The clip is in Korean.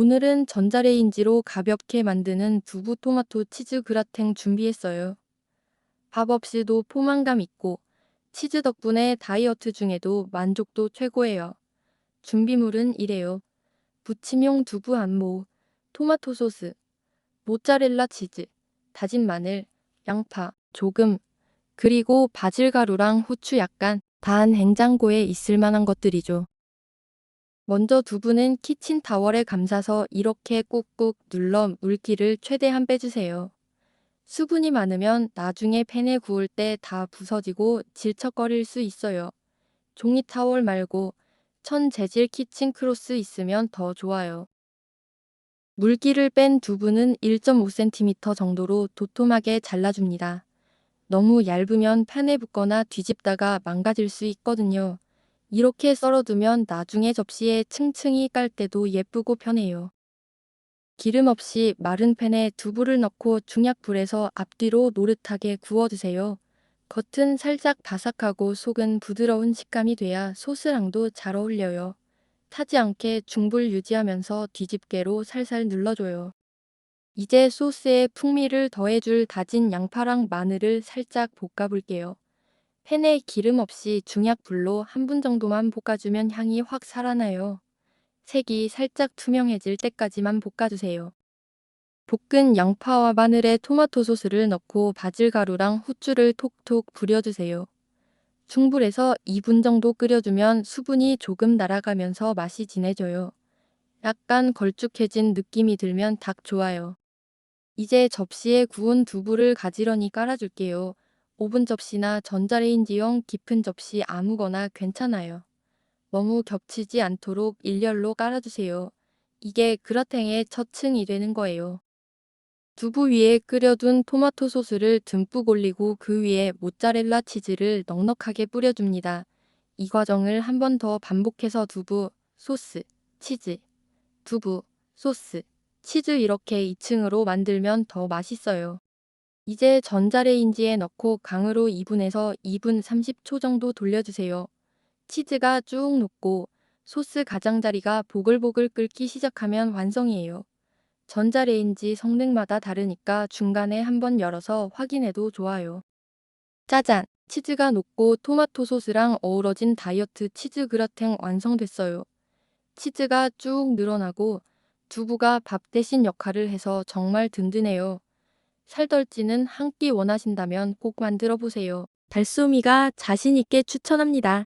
오늘은 전자레인지로 가볍게 만드는 두부 토마토 치즈 그라탱 준비했어요. 밥 없이도 포만감 있고 치즈 덕분에 다이어트 중에도 만족도 최고예요. 준비물은 이래요. 부침용 두부 한 모우, 토마토 소스, 모짜렐라 치즈, 다진 마늘, 양파, 조금, 그리고 바질 가루랑 후추 약간 단 냉장고에 있을 만한 것들이죠. 먼저 두부는 키친 타월에 감싸서 이렇게 꾹꾹 눌러 물기를 최대한 빼주세요. 수분이 많으면 나중에 팬에 구울 때 다 부서지고 질척거릴 수 있어요. 종이 타월 말고 천 재질 키친 크로스 있으면 더 좋아요. 물기를 뺀 두부는 1.5cm 정도로 도톰하게 잘라줍니다. 너무 얇으면 팬에 붓거나 뒤집다가 망가질 수 있거든요. 이렇게 썰어두면 나중에 접시에 층층이 깔 때도 예쁘고 편해요. 기름 없이 마른 팬에 두부를 넣고 중약불에서 앞뒤로 노릇하게 구워주세요. 겉은 살짝 바삭하고 속은 부드러운 식감이 돼야 소스랑도 잘 어울려요. 타지 않게 중불 유지하면서 뒤집개로 살살 눌러줘요. 이제 소스에 풍미를 더해줄 다진 양파랑 마늘을 살짝 볶아볼게요. 팬에 기름 없이 중약불로 한 분 정도만 볶아주면 향이 확 살아나요. 색이 살짝 투명해질 때까지만 볶아주세요. 볶은 양파와 마늘에 토마토 소스를 넣고 바질 가루랑 후추를 톡톡 부려주세요. 중불에서 2분 정도 끓여주면 수분이 조금 날아가면서 맛이 진해져요. 약간 걸쭉해진 느낌이 들면 딱 좋아요. 이제 접시에 구운 두부를 가지런히 깔아줄게요. 오븐 접시나 전자레인지용 깊은 접시 아무거나 괜찮아요. 너무 겹치지 않도록 일렬로 깔아주세요. 이게 그라탱의 첫 층이 되는 거예요. 두부 위에 끓여둔 토마토 소스를 듬뿍 올리고 그 위에 모짜렐라 치즈를 넉넉하게 뿌려줍니다. 이 과정을 한 번 더 반복해서 두부, 소스, 치즈, 두부, 소스, 치즈 이렇게 2층으로 만들면 더 맛있어요. 이제 전자레인지에 넣고 강으로 2분에서 2분 30초 정도 돌려주세요. 치즈가 쭉 녹고 소스 가장자리가 보글보글 끓기 시작하면 완성이에요. 전자레인지 성능마다 다르니까 중간에 한번 열어서 확인해도 좋아요. 짜잔! 치즈가 녹고 토마토 소스랑 어우러진 다이어트 치즈 그라탱 완성됐어요. 치즈가 쭉 늘어나고 두부가 밥 대신 역할을 해서 정말 든든해요. 살덜찌는 한 끼 원하신다면 꼭 만들어 보세요. 달쏘미가 자신 있게 추천합니다.